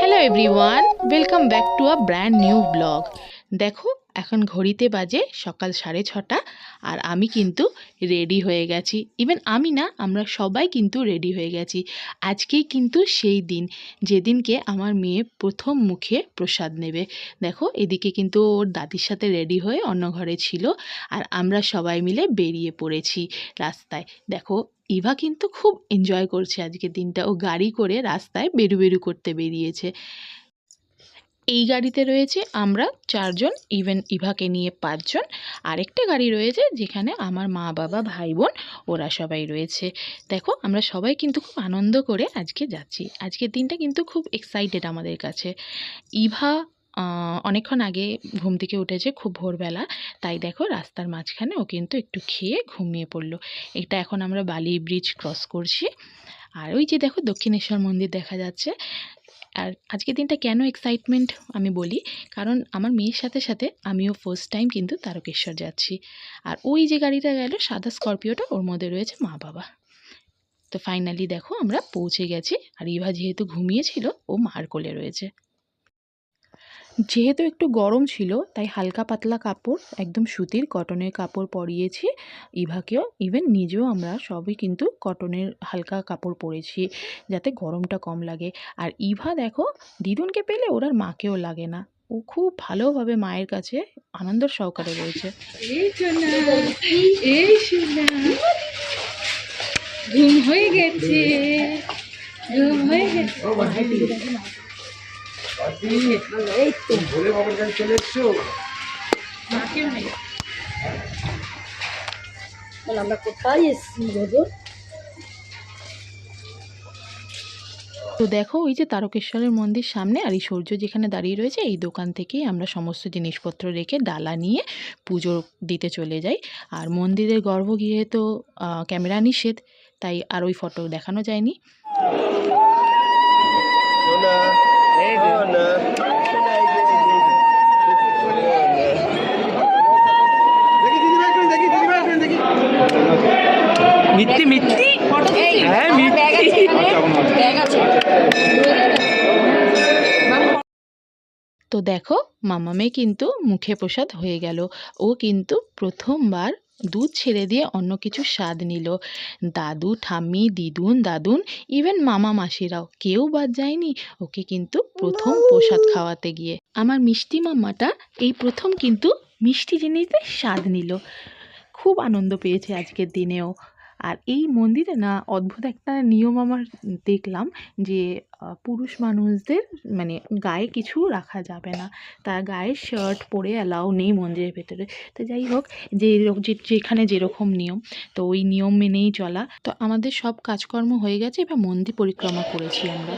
hello everyone welcome back to a brand new blog দেখো এখন ঘড়িতে বাজে সকাল সাড়ে ছটা আর আমি কিন্তু রেডি হয়ে গেছি। ইভেন আমি না, আমরা সবাই কিন্তু রেডি হয়ে গেছি। আজকেই কিন্তু সেই দিন, যেদিনকে আমার মেয়ে প্রথম মুখে প্রসাদ নেবে। দেখো, এদিকে কিন্তু ওর দাদির সাথে রেডি হয়ে অন্য ঘরে ছিল আর আমরা সবাই মিলে বেরিয়ে পড়েছি রাস্তায়। দেখো, ইভা কিন্তু খুব এনজয় করছে আজকের দিনটা। ও গাড়ি করে রাস্তায় বেরু বেরু করতে বেরিয়েছে। এই গাড়িতে রয়েছে আমরা চারজন ইভেন ইভাকে নিয়ে পাঁচজন। আরেকটা গাড়ি রয়েছে যেখানে আমার মা, বাবা, ভাই, বোন, ওরা সবাই রয়েছে। দেখো, আমরা সবাই কিন্তু খুব আনন্দ করে আজকে যাচ্ছি। আজকের দিনটা কিন্তু খুব এক্সাইটেড আমাদের কাছে। ইভা অনেকক্ষণ আগে ঘুম থেকে উঠেছে খুব ভোরবেলা। তাই দেখো, রাস্তার মাঝখানে ও কিন্তু একটু খেয়ে ঘুমিয়ে পড়ল। এটা এখন আমরা বালি ব্রিজ ক্রস করছি। আর ওই যে দেখো, দক্ষিণেশ্বর মন্দির দেখা যাচ্ছে। আর আজকের দিনটা কেন এক্সাইটমেন্ট আমি বলি? কারণ আমার মেয়ের সাথে সাথে আমিও ফার্স্ট টাইম কিন্তু তারকেশ্বর যাচ্ছি। আর ওই যে গাড়িটা গেল, সাদা স্করপিওটা ওর মধ্যে রয়েছে মা বাবা। তো ফাইনালি দেখো আমরা পৌঁছে গেছি আর ইভা যেহেতু ঘুমিয়েছিল, ও মার কোলে রয়েছে। যেহেতু একটু গরম ছিল, তাই হালকা পাতলা কাপড়, একদম সুতির কটনের কাপড় পরিয়েছি। ইভাকেও, ইভেন নিজেও আমরা সবই কিন্তু কটনের হালকা কাপড় পরেছি, যাতে গরমটা কম লাগে। আর ইভা দেখো, দিদুনকে পেলে ওর আর মাকেও লাগে না। ও খুব ভালোভাবে মায়ের কাছে আনন্দ সহকারে রয়েছে ঘুম হয়ে গেছে, ঘুম হয়ে গেছে। তো আমরা কোথায় এসেছি তো দেখো ওই যে তারকেশ্বরের মন্দির সামনে আর এই সূর্য যেখানে দাঁড়িয়ে রয়েছে, এই দোকান থেকেই আমরা সমস্ত জিনিসপত্র রেখে ডালা নিয়ে পুজো দিতে চলে যাই। আর মন্দিরের গর্ভগৃহে তো ক্যামেরা নিষেধ, তাই আর ওই ফটো দেখানো যায়নি। দেখি মিথ্যি? মিথ্যি হ্যাঁ মিথ্যি। তো দেখো মামামে কিন্তু মুখে প্রসাদ হয়ে গেল। ও কিন্তু প্রথমবার দুধ ছেড়ে দিয়ে অন্য কিছু স্বাদ নিল। দাদু ঠাম্মি দিদুন দাদুন ইভেন মামা মাসিরাও। কেউ বাদ যায়নি ওকে কিন্তু প্রথম প্রসাদ খাওয়াতে গিয়ে। আমার মিষ্টি মাম্মাটা এই প্রথম কিন্তু মিষ্টি জিনিসে স্বাদ নিল। খুব আনন্দ পেয়েছে আজকের দিনেও। আর এই মন্দিরে না অদ্ভুত একটা নিয়ম আমার দেখলাম যে পুরুষ মানুষদের মানে গায়ে কিছু রাখা যাবে না। তার গায়ে শার্ট পরে অ্যালাউ নেই মন্দিরের ভেতরে। তো যাই হোক, যে যেখানে যেরকম নিয়ম, তো ওই নিয়ম মেনেই চলা। তো আমাদের সব কাজকর্ম হয়ে গেছে, এবার মন্দির পরিক্রমা করেছি আমরা।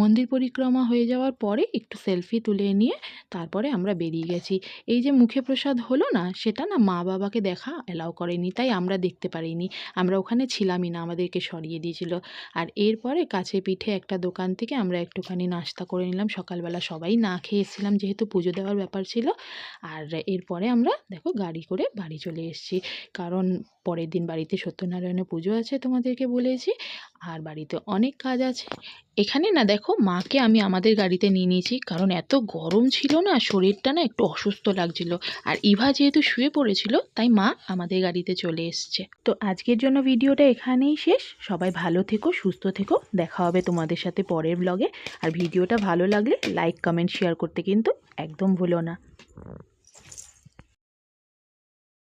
মন্দির পরিক্রমা হয়ে যাওয়ার পরে একটু সেলফি তুলে নিয়ে তারপরে আমরা বেরিয়ে গেছি। এই যে মুখে প্রসাদ হলো না, সেটা না মা বাবাকে দেখা অ্যালাউ করেনি, তাই আমরা দেখতে পারিনি। আমরা ওখানে ছিলামই না, আমাদেরকে সরিয়ে দিয়েছিল। আর এরপরে কাছে পিঠে একটা দোকান থেকে আমরা একটুখানি নাস্তা করে নিলাম। সকালবেলা সবাই না খেয়ে এসেছিলাম যেহেতু পুজো দেওয়ার ব্যাপার ছিল। আর এরপরে আমরা দেখো গাড়ি করে বাড়ি চলে এসেছি। কারণ পরের দিন বাড়িতে সত্যনারায়ণের পুজো আছে তোমাদেরকে বলেছি। আর বাড়িতে অনেক কাজ আছে। এখানে না দেখো মাকে আমি আমাদের গাড়িতে নিয়ে নিয়েছি, কারণ এত গরম ছিল না শরীরটা না একটু অসুস্থ লাগছিল। আর ইভা যেহেতু শুয়ে পড়েছিল, তাই মা আমাদের গাড়িতে চলে এসছে। তো আজকের জন্য ভিডিওটা এখানেই শেষ। সবাই ভালো থেকো, সুস্থ থেকো। দেখা হবে তোমাদের সাথে পরের ব্লগে আর ভিডিওটা ভালো লাগলে লাইক কমেন্ট শেয়ার করতে কিন্তু একদম ভুলো না।